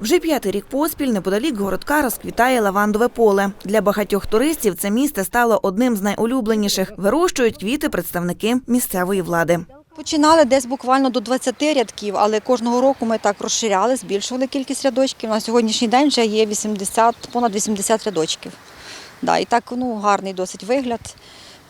Вже п'ятий рік поспіль неподалік городка розквітає лавандове поле. Для багатьох туристів це місце стало одним з найулюбленіших. Вирощують квіти представники місцевої влади. Починали десь буквально до 20 рядків, але кожного року ми так розширяли, збільшували кількість рядочків. На сьогоднішній день вже є 80, понад 80 рядочків. Да, і так ну, гарний досить вигляд.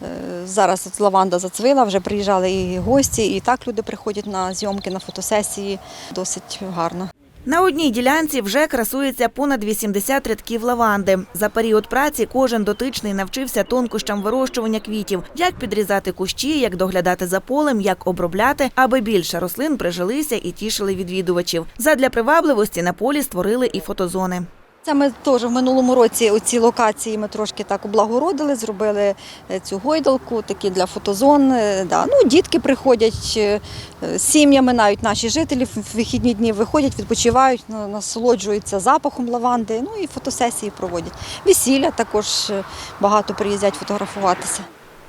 Е, Зараз от лаванда зацвила, вже приїжджали і гості, і так люди приходять на зйомки, на фотосесії. Досить гарно. На одній ділянці вже красується понад 80 рядків лаванди. За період праці кожен дотичний навчився тонкощам вирощування квітів, як підрізати кущі, як доглядати за полем, як обробляти, аби більше рослин прижилися і тішили відвідувачів. Задля привабливості на полі створили і фотозони. Це ми теж в минулому році оці локації ми трошки так облагородили, зробили е, цю гойдалку, такі для фотозон. е, Да. Ну, дітки приходять е, сім'ями, навіть наші жителі в вихідні дні виходять, відпочивають, на- насолоджуються запахом лаванди, ну і фотосесії проводять. Весілля також багато приїздять фотографуватися.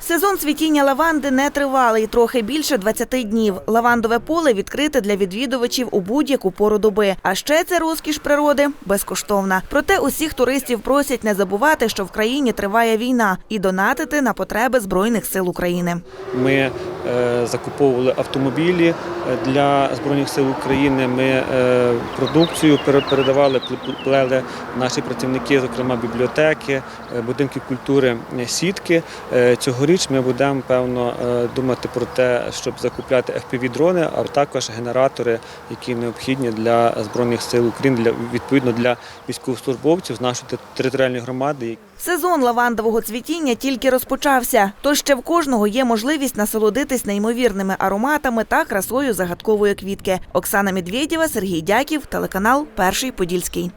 Сезон цвітіння лаванди не тривалий, трохи більше 20 днів. Лавандове поле відкрите для відвідувачів у будь-яку пору доби. А ще ця розкіш природи безкоштовна. Проте усіх туристів просять не забувати, що в країні триває війна, і донатити на потреби збройних сил України. Ми закуповували автомобілі е, для збройних сил України. Ми е, продукцію пере- передавали, плели наші працівники, зокрема бібліотеки, е, будинки культури, е, сітки. Е, Цьогоріч ми будемо певно е, думати про те, щоб закупляти FPV-дрони, а також генератори, які необхідні для збройних сил України, для відповідно для військовослужбовців з нашої територіальної громади. Сезон лавандового цвітіння тільки розпочався, тож ще в кожного є можливість насолодитись неймовірними ароматами та красою загадкової квітки. Оксана Медведєва, Сергій Дяків, телеканал Перший Подільський.